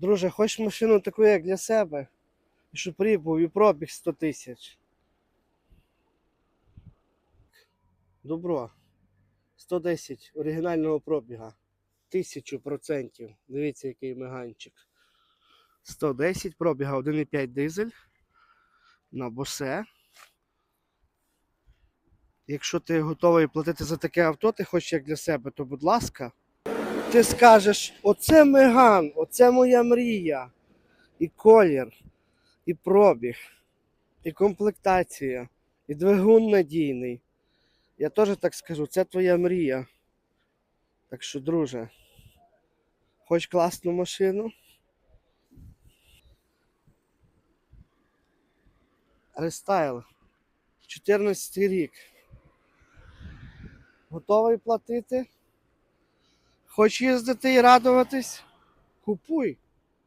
Друже, хочеш машину таку, як для себе? І щоб був і пробіг 100 тисяч. Добро. 110 оригінального пробіга. Тисячу процентів. Дивіться, який меганчик. 110 пробіга, 1,5 дизель. На босе. Якщо ти готовий платити за таке авто, ти хочеш як для себе, то будь ласка. Ти скажеш, оце Меган, оце моя мрія. І колір, і пробіг, і комплектація, і двигун надійний. Я теж так скажу, це твоя мрія. Так що, друже, хоч класну машину. Рестайл. 14 рік. Готовий платити? Хоч їздити і радуватись? Купуй.